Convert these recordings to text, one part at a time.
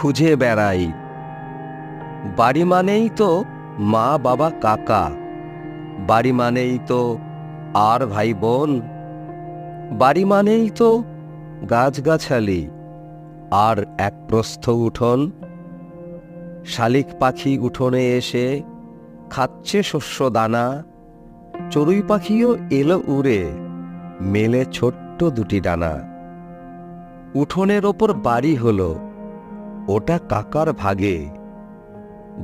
খুঁজে বেড়াই। বাড়ি মানেই তো মা, বাবা, কাকা। বাড়ি মানেই তো আর ভাই, বোন। বাড়ি মানেই তো গাছগাছালি আর এক প্রস্থ উঠোন। শালিক পাখি উঠোনে এসে খাচ্ছে শস্য দানা। চড়ুই পাখিও এলো উড়ে, মেলে ছোট্ট দুটি ডানা। উঠোনের ওপর বাড়ি হলো ওটা কাকার ভাগে।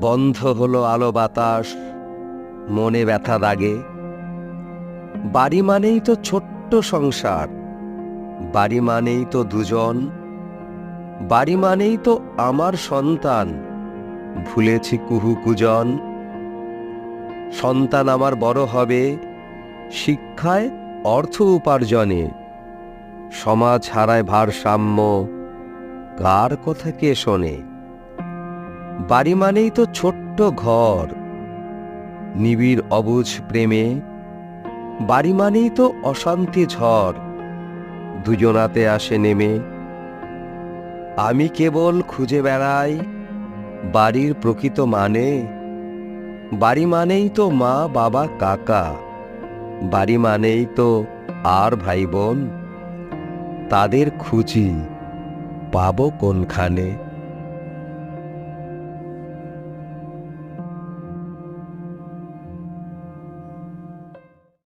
বন্ধ হলো আলো বাতাস, মনে ব্যথা দাগে বাড়ি মানেই তো ছোট্ট সংসার, বাড়ি মানেই তো দুজন, বাড়ি মানেই তো আমার সন্তান, ভুলেছি কুহু কুজন। সন্তান আমার বড় হবে, শিক্ষায় অর্থ উপার্জনে, সমাজ হারায় ভারসাম্য কার কথা কে শোনে? বাড়ি মানেই তো ছোট্ট ঘর। নিবিড় অবুঝ প্রেমে, বাড়ি মানেই তো অশান্তি ঝড়। দুজনাতে আসে নেমে। আমি কেবল খুঁজে বেড়াই বাড়ির প্রকৃত মানে। বাড়ি মানেই তো মা, বাবা, কাকা। বাড়ি মানেই তো আর ভাই বোন। তাদের খুঁজি। পাবো কোনখানে?